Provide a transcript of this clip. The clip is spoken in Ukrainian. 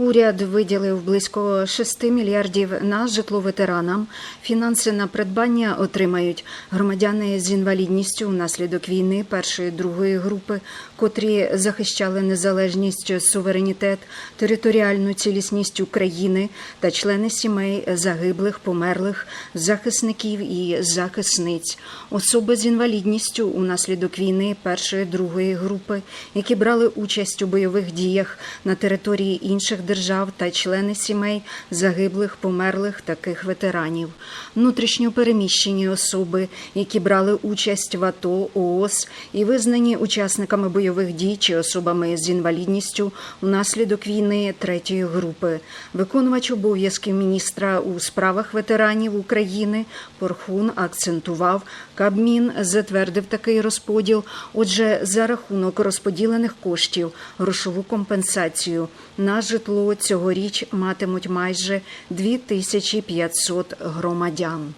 Уряд виділив близько 6 мільярдів на житло ветеранам. Фінанси на придбання отримають громадяни з інвалідністю внаслідок війни першої другої групи, котрі захищали незалежність, суверенітет, територіальну цілісність України та члени сімей загиблих, померлих, захисників і захисниць, особи з інвалідністю унаслідок війни першої другої групи, які брали участь у бойових діях на території інших держав та члени сімей загиблих, померлих таких ветеранів, внутрішньо переміщені особи, які брали участь в АТО, ООС і визнані учасниками бойових дій чи особами з інвалідністю унаслідок війни третьої групи, виконувач обов'язків міністра у справах ветеранів України Порхун акцентував, Кабмін затвердив такий розподіл. Отже, за рахунок розподілених коштів грошову компенсацію на житло цьогоріч матимуть майже 2500 громадян.